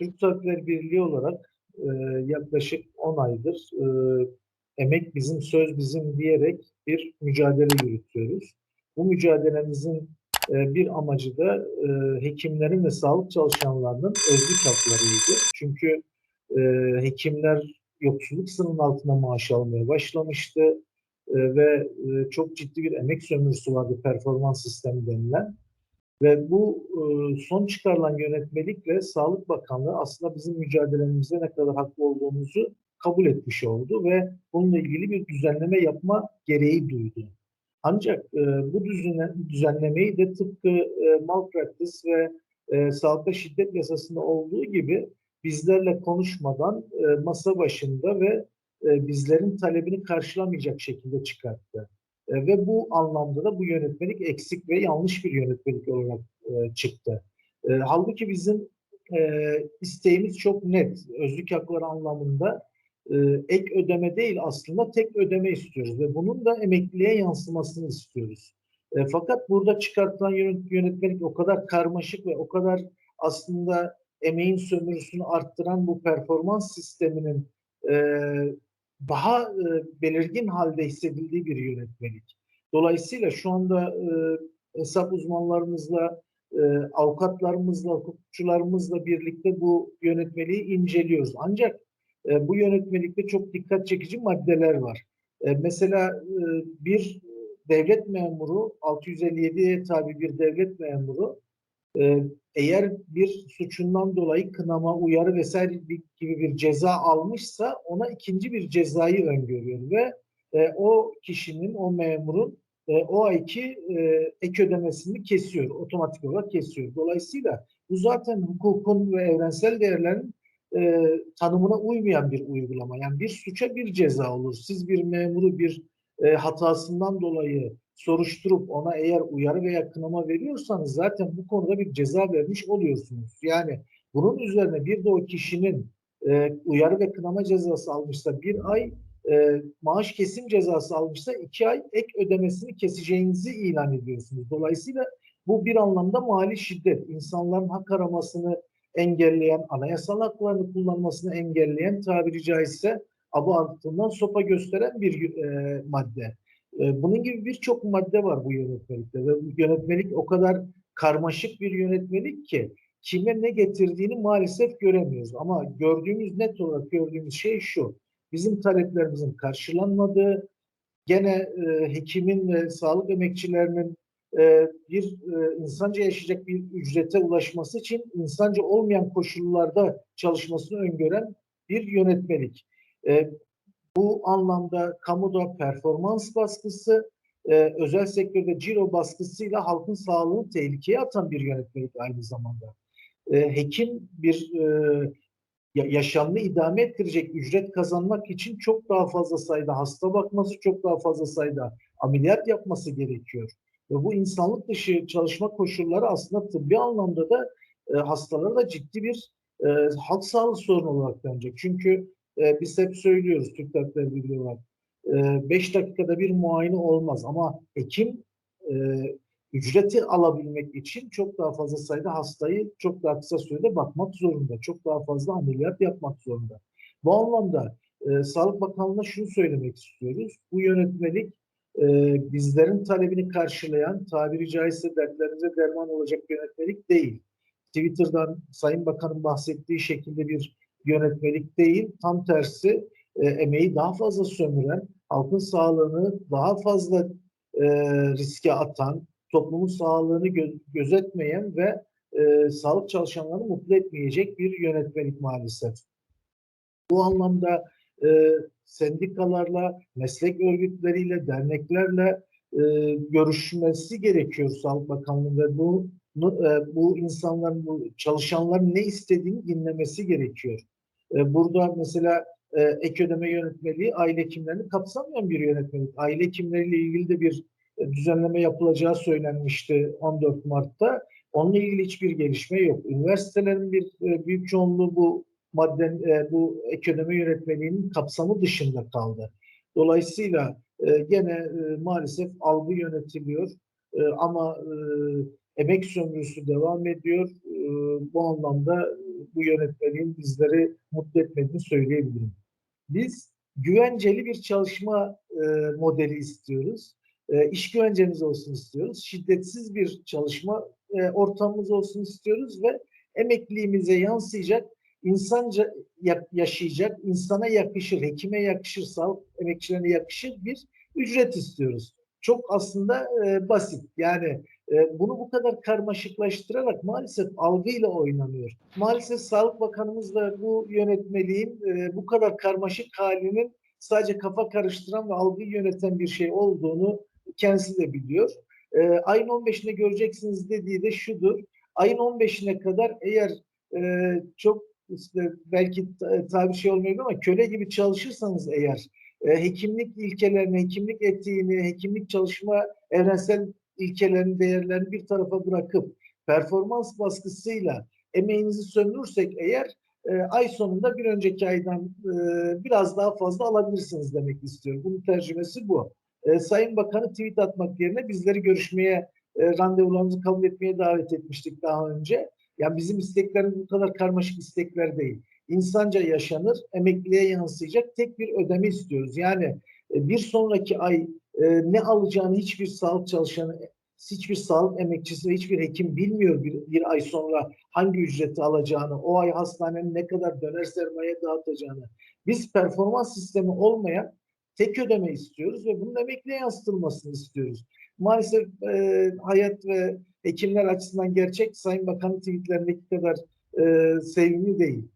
Türk Tabipleri Birliği olarak e, yaklaşık 10 aydır e, emek bizim, söz bizim diyerek bir mücadele yürütüyoruz. Bu mücadelemizin e, bir amacı da e, hekimlerin ve sağlık çalışanlarının özlük haklarıydı. Çünkü e, hekimler yoksulluk sınırının altında maaş almaya başlamıştı e, ve e, çok ciddi bir emek sömürüsü vardı performans sistemi denilen. Ve bu e, son çıkarılan yönetmelikle Sağlık Bakanlığı aslında bizim mücadelemizde ne kadar haklı olduğumuzu kabul etmiş oldu ve bununla ilgili bir düzenleme yapma gereği duydu. Ancak e, bu düzenle, düzenlemeyi de tıpkı e, malpractice ve e, sağlıkta şiddet yasasında olduğu gibi bizlerle konuşmadan e, masa başında ve e, bizlerin talebini karşılamayacak şekilde çıkarttı. E, ve bu anlamda da bu yönetmelik eksik ve yanlış bir yönetmelik olarak e, çıktı. E, halbuki bizim e, isteğimiz çok net. Özlük hakları anlamında e, ek ödeme değil aslında tek ödeme istiyoruz ve bunun da emekliliğe yansımasını istiyoruz. E, fakat burada çıkartılan yönetmelik o kadar karmaşık ve o kadar aslında emeğin sömürüsünü arttıran bu performans sisteminin e, daha e, belirgin halde hissedildiği bir yönetmelik. Dolayısıyla şu anda e, hesap uzmanlarımızla, e, avukatlarımızla, hukukçularımızla birlikte bu yönetmeliği inceliyoruz. Ancak e, bu yönetmelikte çok dikkat çekici maddeler var. E, mesela e, bir devlet memuru, 657'ye tabi bir devlet memuru e, eğer bir suçundan dolayı kınama, uyarı vesaire gibi bir ceza almışsa ona ikinci bir cezayı öngörüyor ve e, o kişinin, o memurun e, o ayki e, ek ödemesini kesiyor, otomatik olarak kesiyor. Dolayısıyla bu zaten hukukun ve evrensel değerlerin e, tanımına uymayan bir uygulama. Yani bir suça bir ceza olur. Siz bir memuru bir e, hatasından dolayı soruşturup ona eğer uyarı veya kınama veriyorsanız zaten bu konuda bir ceza vermiş oluyorsunuz. Yani bunun üzerine bir de o kişinin e, uyarı ve kınama cezası almışsa bir ay, e, maaş kesim cezası almışsa iki ay ek ödemesini keseceğinizi ilan ediyorsunuz. Dolayısıyla bu bir anlamda mali şiddet, insanların hak aramasını engelleyen, anayasal haklarını kullanmasını engelleyen tabiri caizse abu altından sopa gösteren bir e, madde. E, bunun gibi birçok madde var bu yönetmelikte ve bu yönetmelik o kadar karmaşık bir yönetmelik ki kime ne getirdiğini maalesef göremiyoruz. Ama gördüğümüz net olarak gördüğümüz şey şu. Bizim taleplerimizin karşılanmadığı, gene e, hekimin ve sağlık emekçilerinin e, bir e, insanca yaşayacak bir ücrete ulaşması için insanca olmayan koşullarda çalışmasını öngören bir yönetmelik. E, bu anlamda kamuda performans baskısı, e, özel sektörde ciro baskısıyla halkın sağlığını tehlikeye atan bir yönetmelik aynı zamanda. E, hekim bir e, yaşamını idame ettirecek ücret kazanmak için çok daha fazla sayıda hasta bakması, çok daha fazla sayıda ameliyat yapması gerekiyor. Ve bu insanlık dışı çalışma koşulları aslında tıbbi anlamda da e, hastalara da ciddi bir e, halk sağlığı sorunu olarak dönecek. Çünkü e, biz hep söylüyoruz Türk Tabipleri Birliği olarak. 5 e, dakikada bir muayene olmaz ama hekim e, ücreti alabilmek için çok daha fazla sayıda hastayı çok daha kısa sürede bakmak zorunda. Çok daha fazla ameliyat yapmak zorunda. Bu anlamda e, Sağlık Bakanlığı'na şunu söylemek istiyoruz. Bu yönetmelik e, bizlerin talebini karşılayan, tabiri caizse dertlerimize derman olacak yönetmelik değil. Twitter'dan Sayın Bakan'ın bahsettiği şekilde bir yönetmelik değil, tam tersi e, emeği daha fazla sömüren, halkın sağlığını daha fazla e, riske atan, toplumun sağlığını gö gözetmeyen ve e, sağlık çalışanlarını mutlu etmeyecek bir yönetmelik maalesef. Bu anlamda e, sendikalarla, meslek örgütleriyle, derneklerle e, görüşmesi gerekiyor Sağlık Bakanlığı ve bu bu insanların, bu çalışanların ne istediğini dinlemesi gerekiyor. E, burada mesela e, ek ödeme yönetmeliği aile hekimlerini kapsamayan bir yönetmelik. Aile hekimleriyle ilgili de bir e, düzenleme yapılacağı söylenmişti 14 Mart'ta. Onunla ilgili hiçbir gelişme yok. Üniversitelerin bir e, büyük çoğunluğu bu madden e, bu ek ödeme yönetmeliğinin kapsamı dışında kaldı. Dolayısıyla e, gene e, maalesef algı yönetiliyor. E, ama e, emek sömürüsü devam ediyor. E, bu anlamda bu yönetmeliğin bizleri mutlu etmediğini söyleyebilirim. Biz güvenceli bir çalışma e, modeli istiyoruz. E, iş güvencemiz olsun istiyoruz. Şiddetsiz bir çalışma e, ortamımız olsun istiyoruz ve emekliliğimize yansıyacak, insanca ya- yaşayacak, insana yakışır, hekime yakışır, sağlık emekçilerine yakışır bir ücret istiyoruz. Çok aslında e, basit. Yani bunu bu kadar karmaşıklaştırarak maalesef algıyla oynanıyor. Maalesef Sağlık Bakanımız da bu yönetmeliğin e, bu kadar karmaşık halinin sadece kafa karıştıran ve algıyı yöneten bir şey olduğunu kendisi de biliyor. E, ayın 15'inde göreceksiniz dediği de şudur. Ayın 15'ine kadar eğer e, çok işte belki ta- tabi şey olmayabilir ama köle gibi çalışırsanız eğer e, hekimlik ilkelerini, hekimlik etiğini, hekimlik çalışma evrensel ilkelerini, değerlerini bir tarafa bırakıp performans baskısıyla emeğinizi sömürürsek eğer e, ay sonunda bir önceki aydan e, biraz daha fazla alabilirsiniz demek istiyorum. Bunun tercümesi bu. E, Sayın Bakanı tweet atmak yerine bizleri görüşmeye, e, randevularımızı kabul etmeye davet etmiştik daha önce. Yani bizim isteklerimiz bu kadar karmaşık istekler değil. İnsanca yaşanır, emekliliğe yansıyacak tek bir ödeme istiyoruz. Yani e, bir sonraki ay e, ne alacağını hiçbir sağlık çalışanı, hiçbir sağlık emekçisi ve hiçbir hekim bilmiyor bir, bir ay sonra hangi ücreti alacağını, o ay hastanenin ne kadar döner sermaye dağıtacağını. Biz performans sistemi olmayan tek ödeme istiyoruz ve bunun emekliye yansıtılmasını istiyoruz. Maalesef e, hayat ve hekimler açısından gerçek Sayın Bakan'ın tweetlerindeki kadar e, sevimli değil.